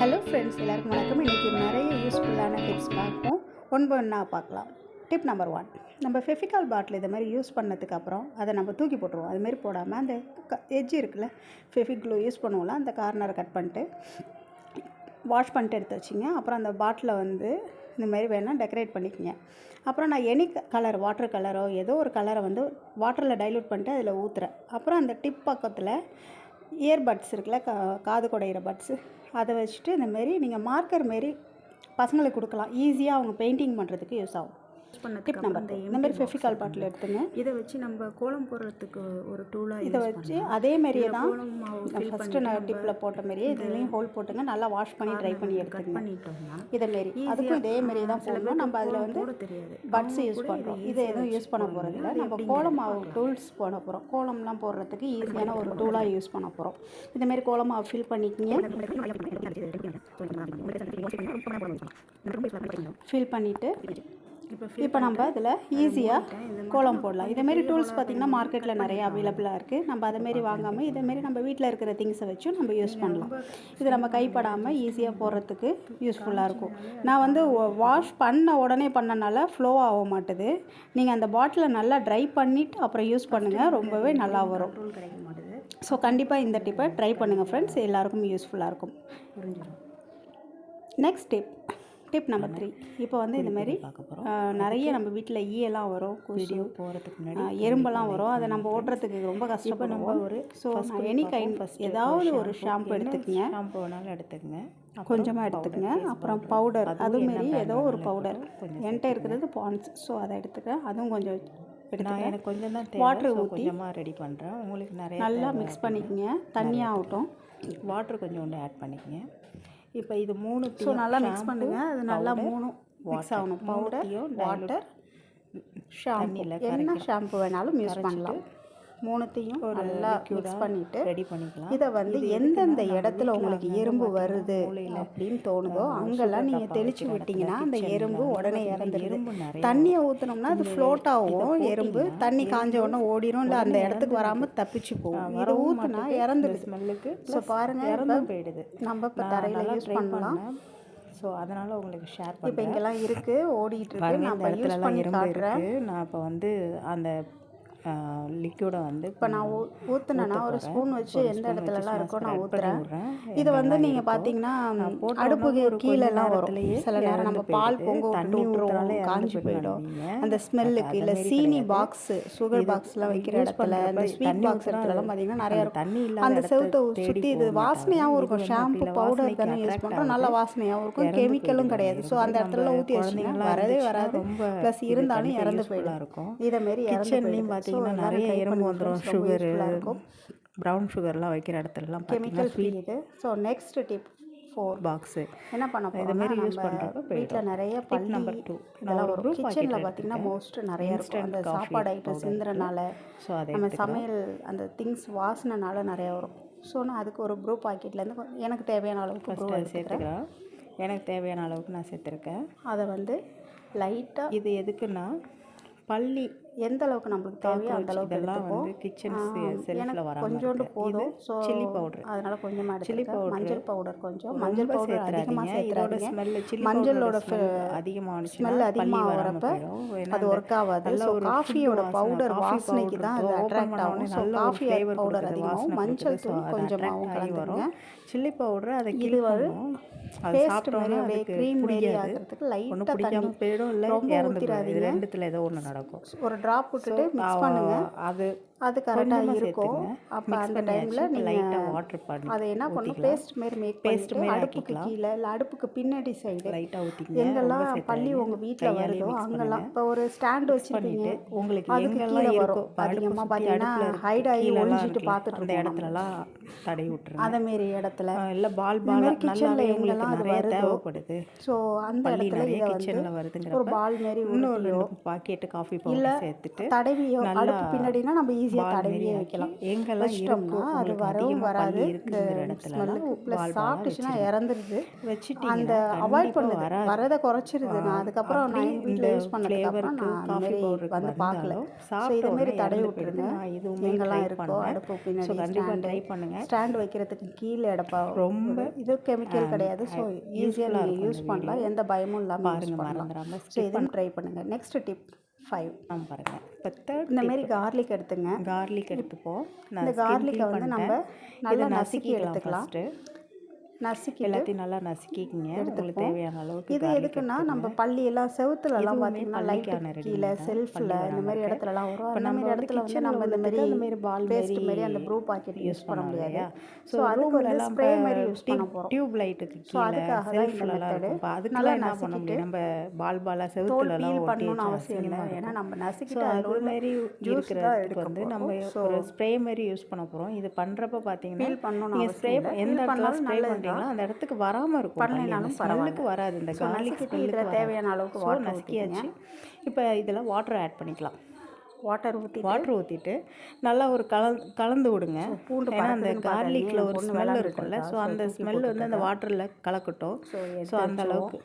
Hello friends எல்லாருக்கும் வணக்கம். இன்றைக்கி நிறைய யூஸ்ஃபுல்லான டிப்ஸ் பார்ப்போம். ஒன் ஒன்றா பார்க்கலாம். டிப் நம்பர் ஒன் நம்ம ஃபெஃபிகால் பாட்டில் இது மாதிரி யூஸ் பண்ணதுக்கப்புறம் அதை நம்ம தூக்கி போட்டுருவோம். அதுமாரி போடாமல் அந்த எஜ்ஜி இருக்குல்ல ஃபெஃபிக்ளூ யூஸ் பண்ணுவோம்ல அந்த கார்னரை கட் பண்ணிட்டு வாஷ் பண்ணிட்டு எடுத்து வச்சிங்க. அப்புறம் அந்த பாட்டிலை வந்து இந்த மாதிரி வேணால் டெக்கரேட் பண்ணிக்கோங்க. அப்புறம் நான் எனி கலர் வாட்டர் கலரோ ஏதோ ஒரு கலரை வந்து வாட்டரில் டைல்யூட் பண்ணிட்டு அதில் ஊற்றுறேன் அப்புறம் அந்த டிப் பக்கத்தில் இயர்பட்ஸ் இருக்குல்ல கா காது குடையிற பட்ஸு அதை வச்சுட்டு இந்த மாரி நீங்கள் மார்க்கர் மாரி பசங்களுக்கு கொடுக்கலாம். ஈஸியாக அவங்க பெயிண்டிங் பண்ணுறதுக்கு யூஸ் ஆகும். டிப் நம்பர் இந்த மாதிரி ஃபெஃபிகால் பாட்டில் எடுத்துங்க. இதை வச்சு நம்ம கோலம் போடுறதுக்கு ஒரு டூலாக இதை வச்சு அதே மாதிரியே தான் ஃபஸ்ட்டு நான் டிப்பில் போட்ட மாதிரியே இதுலேயும் ஹோல் போட்டுங்க. நல்லா வாஷ் பண்ணி ட்ரை பண்ணி எடுத்துக்கங்க பண்ணிட்டோம்னா இதை மாரி. அதுக்கும் இதே மாரி தான் போடணும். நம்ம அதில் வந்து தெரியாது. பட்ஸ் யூஸ் பண்ணுறோம் இது எதுவும் யூஸ் பண்ண போகிறதில்ல நம்ம கோலம் மாவு டூல்ஸ் போட போகிறோம் கோலம்லாம் போடுறதுக்கு ஈஸியான ஒரு டூலாக யூஸ் பண்ண போகிறோம் இதேமாரி கோலம் மாவு ஃபில் பண்ணிக்கிங்க. ஃபில் பண்ணிவிட்டு இப்போ நம்ம அதில் ஈஸியாக கோலம் போடலாம். இதேமாரி டூல்ஸ் பார்த்திங்கன்னா மார்க்கெட்டில் நிறைய அவைலபிளாக இருக்குது நம்ம அதேமாரி வாங்காமல் இதேமாரி நம்ம வீட்டில் இருக்கிற திங்ஸை வச்சும் நம்ம யூஸ் பண்ணலாம். இது நம்ம கைப்படாமல் ஈஸியாக போடுறதுக்கு யூஸ்ஃபுல்லாக இருக்கும். நான் வந்து வாஷ் பண்ண உடனே பண்ணனால ஃப்ளோ ஆக மாட்டுது. நீங்கள் அந்த பாட்டிலை நல்லா ட்ரை பண்ணிவிட்டு அப்புறம் யூஸ் பண்ணுங்கள் ரொம்பவே நல்லா வரும். ஸோ கண்டிப்பாக இந்த டிப்பை ட்ரை பண்ணுங்கள் ஃப்ரெண்ட்ஸ் எல்லாருக்கும் யூஸ்ஃபுல்லாக இருக்கும். Next tip tip number three இப்போ வந்து ஆஹ், நிறைய நம்ம வீட்டில் ஈயெல்லாம் வரும். கொசு போகிறதுக்கு முன்னாடி எறும்பெல்லாம் வரும். அதை நம்ம ஓட்டுறதுக்கு ரொம்ப கஷ்டப்படுவோம். ஒரு ஸோ எனி கைண்ட் ஏதாவது ஒரு ஷாம்பு எடுத்துக்கங்க. ஷாம்பு வேணாலும் எடுத்துக்கங்க கொஞ்சமாக எடுத்துக்கங்க. அப்புறம் பவுடர் அதுமாரி ஏதோ ஒரு பவுடர் என்கிட்ட இருக்கிறது பான்ஸ் ஸோ அதை எடுத்துக்கிறேன். அதுவும் கொஞ்சம் நான் எனக்கு கொஞ்சம் தான் ஊத்தி கொஞ்சமாக ரெடி பண்ணுறேன் உங்களுக்கு நிறைய நல்லா மிக்ஸ் பண்ணிக்கங்க. தண்ணியாகட்டும் வாட்டர் கொஞ்சோண்டு ஆட் பண்ணிக்கங்க. இப்போ இது மூணு ஸோ நல்லா மிக்ஸ் பண்ணுங்க. அது நல்லா மூணும் மிக்ஸ் ஆகணும். பவுடர் வாட்டர் ஷாம்பு என்ன ஷாம்பு வேணாலும் யூஸ் பண்ணலாம். மூணுத்தையும் நல்லா மிக்ஸ் பண்ணிவிட்டு ரெடி பண்ணிக்கலாம். இதை வந்து எந்தெந்த இடத்துல உங்களுக்கு எறும்பு வருது அப்படின்னு தோணுதோ அங்கெல்லாம் நீங்கள் தெளிச்சு விட்டீங்கன்னா அந்த எறும்பு உடனே நிறைய தண்ணியை ஊற்றினோம்னா அது ஃப்ளோட் ஆகும். எறும்பு தண்ணி காஞ்ச உடனே ஓடிரும். இல்லை அந்த இடத்துக்கு வராமல் தப்பிச்சு போகும். இதை ஊற்றுனா இறந்துருது. ஸ்மெல்லுக்கு ஸோ பாருங்க இறந்து இப்ப போயிடுது. நம்ம இப்போ தரையில் யூஸ் பண்ணலாம். ஸோ அதனால் உங்களுக்கு ஷேர் இப்போ பண்ணுறேன் இங்கெல்லாம் இருக்குது ஓடிட்டு இருக்கு. நம்ம யூஸ் பண்ணி காட்டுறேன். நான் இப்போ வந்து அந்த லிக்யூடை வந்து இப்போ நான் ஊ- ஊத்துனேன்னா ஒரு ஸ்பூன் வச்சு எந்த இடத்துலலாம் இருக்கோ நான் ஊற்றுறேன் இது வந்து நீங்கள் பார்த்தீங்கன்னா அடுப்புக்கு கீழெல்லாம் வரும். சில நேரம் நம்ம பால் பொங்க விட்டு விட்டுருவோம் காஞ்சி போயிடும் அந்த ஸ்மெல்லுக்கு இல்லை சீனி பாக்ஸ் சுகர் பாக்ஸ்லாம் வைக்கிற இடத்துல அந்த ஸ்வீட் பாக்ஸ் இடத்துலலாம் பார்த்தீங்கன்னா நிறைய இருக்கும். தண்ணி இல்லாத அந்த செவுத்தை சுற்றி இது வாசனையாகவும். இருக்கும். ஷாம்பு பவுடர் தானே யூஸ் பண்ணுறோம் நல்ல வாசனையாகவும் இருக்கும். கெமிக்கலும். கிடையாது. ஸோ அந்த இடத்துல ஊற்றி குழந்தைங்கலாம் வரவே வராது ப்ளஸ் இருந்தாலும் இறந்து போயிடும். இருக்கும். இதை மாரி கிச்சன்லேயும் போயிடுது. பார்த்தீங்கன்னா நிறைய எறும்பு வந்துடும் சுகரு ப்ரௌன் சுகர்லாம் வைக்கிற இடத்துலலாம் கெமிக்கல் ஃப்ரீ இது so next tip four box என்ன பண்ண போறோம்னா மாதிரி நம்ம பண்றப்ப வீட்டில் நிறைய பள்ளி number two. இதெல்லாம் ஒரு வரும் கிச்சனில் பார்த்தீங்கன்னா மோஸ்ட் நிறைய இருக்கும். அந்த சாப்பாடு ஐட்டம் சிந்துறனால ஸோ அதை நம்ம சமையல் அந்த திங்ஸ் வாசனைனால நிறைய வரும். ஸோ நான் அதுக்கு ஒரு ப்ரூ பாக்கெட்லேருந்து எனக்கு தேவையான அளவுக்கு ப்ரூ சேர்த்துக்கிறேன் எனக்கு தேவையான அளவுக்கு நான் சேர்த்துருக்கேன். அதை வந்து லைட்டாக இது எதுக்குன்னா பள்ளி எந்த அளவுக்கு நம்மளுக்கு தேவையோ அந்த அளவுக்கு எடுத்துப்போம் வந்து கிச்சன் செல்ஃபில் வர கொஞ்சோண்டு போதும். ஸோ சில்லி பவுடர் அதனால கொஞ்சமாக சில்லி powder. மஞ்சள் பவுடர் கொஞ்சம். மஞ்சள் பவுடர் அதிகமாக சேர்த்துறாதீங்க ஸ்மெல் சில்லி மஞ்சளோட அதிகமானுச்சுன்னா ஸ்மெல் அதிகமாக வராம வரப்ப அது ஒர்க் ஆகாது. ஸோ காஃபியோட பவுடர் வாசனைக்கு தான் அது அட்ராக்ட் ஆகும். ஸோ காஃபி பவுடர் அதிகமாகவும் மஞ்சள். தூள் கொஞ்சமாகவும் கலந்துருங்க வரும். சில்லி பவுடர் அதை இது பண்ணும். அது சாப்பிட்டோம்னா அதுக்கு பிடிக்காது. பிடிக்காம போயிடும் இல்லை ரொம்ப இறந்து போயிடும் இது ஊற்றிடாதீங்க ரெண்டுத்தில் ஏதோ ஒன்று நடக்கும். ஒரு ட்ராப் விட்டுட்டு அது அது கரெக்டாக இருக்கும். அப்போ அந்த. டைமில் லைட்டா நீங்கள் வாட்டர் பண்ணி அதை என்ன பண்ணும். பேஸ்ட் மாரி மேக் பண்ணிட்டு மாரி அடுப்புக்கு. கீழே இல்லை அடுப்புக்கு பின்னாடி சைடு லைட்டாக ஊற்றிக்கங்க எங்கெல்லாம் பள்ளி. உங்கள் வீட்டில் வருதோ அங்கெல்லாம். இப்போ ஒரு ஸ்டாண்ட் வச்சுருப்பீங்க உங்களுக்கு அதுக்கு கீழே வரும் அதிகமாக பார்த்தீங்கன்னா ஹைட் ஆகி ஒழிஞ்சிட்டு பார்த்துட்டு அந்த. இடத்துலலாம் தடவி விட்டுருங்க அதை மாரி இடத்துல இல்ல பால் பால் மாதிரி kitchen ல நல்லாவே எங்கெல்லாம் அது தேவைப்படுது ஸோ அந்த இடத்துல இதை கிச்சனில் வந்து ஒரு பால் மாரி இன்னொரு பாக்கெட்டு காஃபி இல்ல சேர்த்துட்டு தடவியோ அடுப்பு பின்னாடினா நம்ம ஈஸியாக தடவியே வைக்கலாம். எங்கெல்லாம் வச்சிட்டோம்னா அது வரவும் வராது. ஸ்மெல்லுக்கு ப்ளஸ் சாப்பிட்டுச்சுன்னா இறந்துருது. அந்த வச்சுட்டிங்கன்னா அவாய்ட் பண்ணுது வராது. குறைச்சிருது. நான் அதுக்கப்புறம் நான் வீட்டில் யூஸ் பண்ணதுக்கப்புறம் நான் அந்த மாதிரி வந்து பார்க்கல. ஸோ இதேமாரி தடவி விட்டுருங்க. எங்கெல்லாம் இருக்கோ அடுப்பு பின்னாடி கண்டிப்பாக ட்ரை பண்ணுங்கள் ஸ்டாண்ட் வைக்கிறதுக்கு கீழே எடுப்பா ரொம்ப இது கெமிக்கல் கிடையாது. ஸோ ஈஸியாக நீங்கள் யூஸ் பண்ணலாம். எந்த பயமும் இல்லாமல் யூஸ் பண்ணலாம். ஸோ இதுவும் ட்ரை பண்ணுங்கள் நெக்ஸ்ட் டிப் ஃபைவ் நான் பாருங்கள் இப்போ தேர்ட் இந்த மாதிரி கார்லிக் எடுத்துங்க. கார்லிக் எடுத்துப்போம். இந்த கார்லிக்கை வந்து நம்ம நல்லா இதை நசுக்கி எடுத்துக்கலாம். நசுக்கி எல்லாத்தையும் நல்லா நசுக்கிக்கிங்க. உங்களுக்கு தேவையான அளவுக்கு இது எதுக்குன்னா நம்ம பள்ளி எல்லாம் செவுத்துலலாம் பார்த்தீங்கன்னா பள்ளிக்கான லைட்டு ready கீழே. செல்ஃபில் இந்த மாதிரி வராம இடத்துலலாம் வரும். அந்த மாதிரி இடத்துல வந்து நம்ம இந்த மாதிரி அந்த மாதிரி ball பேஸ்ட் மாதிரி அந்த ப்ரூ பாக்கெட் யூஸ் பண்ண முடியாது. ஸோ அதுக்கு வந்து ஸ்ப்ரே மாதிரி யூஸ் பண்ண போகிறோம் டியூப் லைட்டுக்கு கீழே இந்த செல்ஃப்லலாம் இருக்கும். அதுக்கெல்லாம் என்ன பண்ண முடியும்? நம்ம பால் பாலாக தோல் செவுத்துலலாம் பீல் பண்ணணும்னு அவசியம் இல்லை. ஏன்னா நம்ம நசுக்கிட்டு அது மாதிரி இருக்கிறதுக்கு வந்து. நம்ம ஒரு ஸ்ப்ரே மாதிரி யூஸ் பண்ண போகிறோம் இது பண்ணுறப்ப பார்த்தீங்கன்னா பீல் நீங்கள் ஸ்ப்ரே எந்த பீல் இடத்துல ஸ்ப்ரே நல்லது. தான் அந்த இடத்துக்கு வராமல் இருக்கும். பண்ணலைனாலும் ஸ்மெல்லுக்கு வராது. இந்த ஸோ கார்லிக் நசுக்கிட்டு ஸ்மெல்லுக்கு இதில் தேவையான அளவுக்கு வாட்டர் நசுக்கியாச்சு. இப்போ இதில் வாட்டர் ஆட் பண்ணிக்கலாம். வாட்டர் ஊற்றி வாட்டர் ஊற்றிட்டு நல்லா ஒரு கல கலந்து விடுங்க. பூண்டு ஏன்னா அந்த கார்லிக்கில் ஒரு ஸ்மெல் இருக்கும்ல இருக்கா. ஸோ அந்த ஸ்மெல் வந்து அந்த வாட்டரில் கலக்கட்டும். ஸோ அந்த அளவுக்கு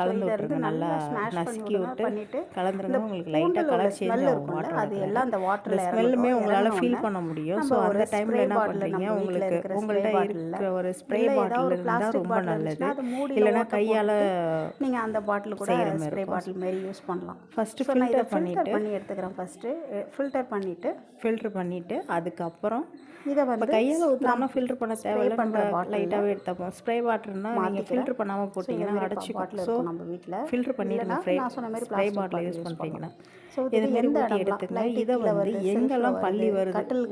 கலந்து விட்டுருங்க நல்லா நசுக்கி. விட்டு கலந்துருங்க உங்களுக்கு லைட்டாக கலர் சேஞ்ச் ஆகும் வாட்டர் அது எல்லாம் அந்த இந்த வாட்டரில் ஸ்மெல்லுமே உங்களால் ஃபீல் பண்ண முடியும். ஸோ அந்த டைமில் என்ன பண்ணுறீங்க உங்களுக்கு உங்கள்கிட்ட இருக்கிற ஒரு ஸ்ப்ரே பாட்டில் இருந்தால் ரொம்ப நல்லது. இல்லைன்னா கையால் நீங்கள் அந்த பாட்டில் கூட ஸ்ப்ரே பாட்டில் மாதிரி யூஸ் பண்ணலாம். ஃபஸ்ட்டு ஃபில்டர் பண்ணிவிட்டு பண்ணி எடுத்துக்கிறேன் ஃபஸ்ட்டு ஃபில்டர் பண்ணிவிட்டு ஃபில்டர் பண்ணிவிட்டு அதுக்கப்புறம் இதை வந்து கையால் ஊற்றாம ஃபில்டர் பண்ண தேவையில்ல. நம்ம லைட்டாகவே எடுத்தப்போம். ஸ்ப்ரே வாட்டர்னா நீங்கள் ஃபில்டர் பண்ணாமல் போட்டிங்கன்னா அடைச்சிக்கும். பாட்டில் ஸோ நம்ம வீட்டில் ஃபில்டர் ஸ்ப்ரே நான் சொன்ன மாதிரி plastic பாட்டில் யூஸ் பண்ணுறீங்கன்னா ஸோ இது எந்த light இதை வந்து வருது, எங்கெல்லாம் பள்ளி வருது, வருது கட்டில்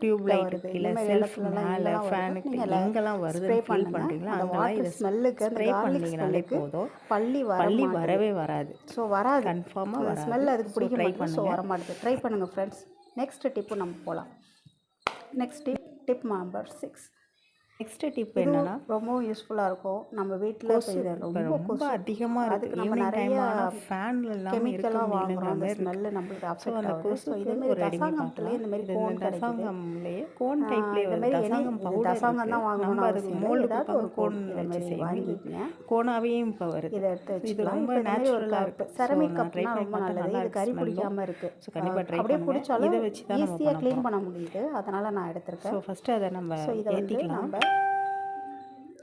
டியூப் லைட் வருது, கீழே மாதிரி செல்ஃப் மேலே ஃபேனுக்கு வருதோ எங்கெல்லாம் வருதுன்னு ஃபீல். பண்ணுறீங்களோ அந்த smell-க்கு, அந்த ஸ்ப்ரே பண்ணிங்கனாலே போதும்? பள்ளி பள்ளி வரவே வராது. ஸோ வராது. கன்ஃபார்மாக வராது. ஸ்மெல் அதுக்கு பிடிக்க மாட்டேங்குது ஸோ வர மாட்டேங்குது ட்ரை பண்ணுங்கள் ஃப்ரெண்ட்ஸ் நெக்ஸ்ட் டிப்பு நம்ம போகலாம் next tip tip number six next tip என்னன்னா ரொம்பவும் யூஸ்ஃபுல்லாக இருக்கும். நம்ம வீட்டில் இதை ரொம்ப ரொம்ப அதிகமாக இருக்குது நம்ம நிறைய ஃபேனில் இருக்க கெமிக்கலாக வாங்குறோம். மாதிரி ஸ்மெல்லு நம்மளுக்கு ஸோ அஃபெக்ட் அந்த இதேமாரி ஒரு ரெடி தசாங்கத்துலேயே இந்த மாதிரி இது கோன் தசாங்கம்லேயே கோன் டைப்லேயே மாதிரி தசாங்கம் இது பவுடர் தசாங்கம் தான் வாங்கணும்னு நம்ம அதுக்கு. மோல்டு கொடுப்பாங்க கோன் இதை வச்சு மாதிரி வாங்கிக்கங்க. கோனாவையும் இப்போ வருது. இதை எடுத்து இது ரொம்ப மாதிரி நேச்சுரலாக கப் இருக்குது செரமிக் கப்னா ரொம்ப நல்லது. இது கறி பிடிக்காம இருக்கு. ஸோ கண்டிப்பாக ட்ரை அப்படியே பிடிச்சாலும் இதை வச்சு தான் நம்ம ஈஸியாக க்ளீன் பண்ண முடியுது. அதனால நான் எடுத்திருக்கேன். ஸோ ஃபஸ்ட்டு அதை நம்ம இதை வந்து ஏற்றிக்கலாம் நம்ம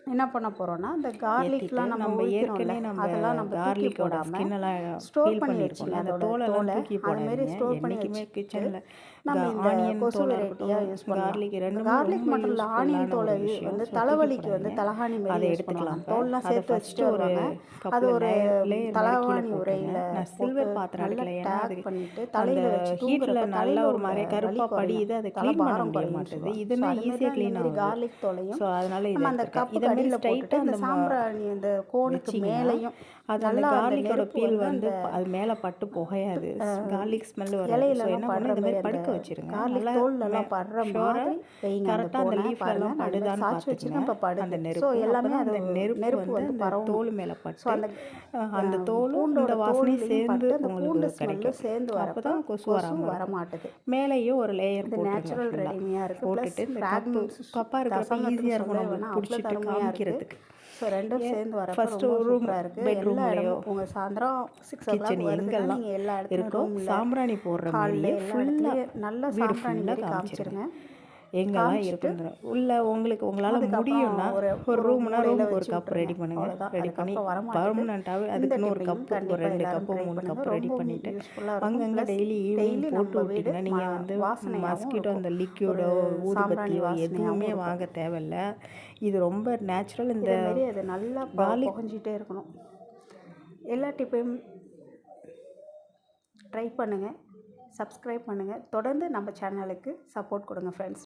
என்ன பண்ண போறோம்னா இந்த கார்லிக்லாம் நம்ம ஏற்கனவே நம்ம அதெல்லாம் நம்ம தூக்கி கார்லிக்கோட போடாம ஸ்கின்னெல்லாம் ஸ்டோர் பண்ணி வச்சுங்க அந்த தோலை. தூக்கி அது மாதிரி ஸ்டோர் பண்ணி கிச்சனில் நம்ம இந்த ஆனியன் கொசு வெரைட்டியாக யூஸ் பண்ணலாம். கார்லிக் ரெண்டுமே கார்லிக் மட்டும் இல்லை ஆனியன் தோலை வந்து தலைவலிக்கு வந்து. தலகாணி அதை மாதிரி யூஸ் எடுத்துக்கலாம் தோல்லாம் அதை சேர்த்து வச்சுட்டு ஒரு அது ஒரு தலவாணி உரையில் நான் சில்வர் பாத்திரம் ஏன்னா அது பண்ணிட்டு தலையில வச்சு ஹீட்டில் நல்ல ஒரு மாதிரி கருப்பாக படியுது. அதை க்ளீன் பண்ண முடிய மாட்டேது. இதுனா அது ஈஸியாக தான் க்ளீன் ஆகுது. garlic தோலையும் ஸோ அதனால இது அந்த கடியில் போட்டுட்டு அந்த சாம்பிராணி இந்த கோனுக்கு மேலேயும் அது அந்த நல்லா அந்த கார்லிக்கோட பீல் வந்து அது மேலே பட்டு புகையாது. கார்லிக் ஸ்மெல் வரும் ஸோ இலையிலலாம் என்ன பண்ணு இந்த மாதிரி படுக்க அந்த வச்சிருங்க. garlic நல்லா தோல்லலாம் படுற மாதிரி அந்த கரெக்டாக அந்த. லீஃப்ல எல்லாம் படுதான்னு வச்சிருக்கேன், இப்ப பார்த்துக்கங்க. அந்த. நெருப்பு So, எல்லாமே அந்த நெருப்பு நெருப்பு வந்து அந்த. தோல் மேலே ஸோ பட்டு அந்த அந்த தோலும் இந்த வாசனையும் சேர்ந்து அந்த உங்களுக்கு கிடைக்கும். சேர்ந்து வரப்போ அப்பதான் கொசு வராமல் வர மாட்டுது மேலேயும் ஒரு லேயர் நேச்சுரல் ரெடிமையாக இருக்குது போட்டுட்டு இந்த கப்பு கப்பாக இருக்கிறப்ப ஈஸியாக இருக்கும் நம்ம பிடிச்சிட்டு காமிக்கிறதுக்கு ஸோ ரெண்டும் சேர்ந்து ஒரு room, சூப்பராக இருக்குது இடமும் உங்கள் சாயந்தரம் சிக்ஸ் கிச்சன் எங்கெல்லாம் எல்லா இடத்துலையும் இருக்கும் சாம்பிராணி போடுற எல்லா ஃபுல்லாக நல்லா வீடு ஃபுல்லாக மாதிரி காமிச்சிருங்க. எங்கெல்லாம் இருக்குன்ற உள்ள உங்களுக்கு உங்களால் முடியும்னா ஒரு ஒரு ரூம்னா ரூமுக்கு ஒரு கப் ரெடி. பண்ணுங்க. ரெடி பண்ணி. பர்மனண்ட்டாகவே அதுக்குன்னு ஒரு கப்பு ஒரு ரெண்டு கப்பு மூணு. கப் ரெடி பண்ணிட்டு இருக்கும். அங்கங்கே டெய்லி ஈவினிங் போட்டு வீடு விட்டிங்கன்னா நீங்கள் வந்து மஸ்கிட்டோ. அந்த லிக்யூடோ ஊதுபத்தியோ எதுவுமே. வாங்க தேவையில்ல இது ரொம்ப நேச்சுரல் இந்த அது நல்லா garlic- புகஞ்சிட்டே இருக்கணும் எல்லா டிப்பையும் ட்ரை பண்ணுங்கள் சப்ஸ்கிரைப் பண்ணுங்கள் தொடர்ந்து நம்ம சேனலுக்கு சப்போர்ட் கொடுங்க ஃப்ரெண்ட்ஸ்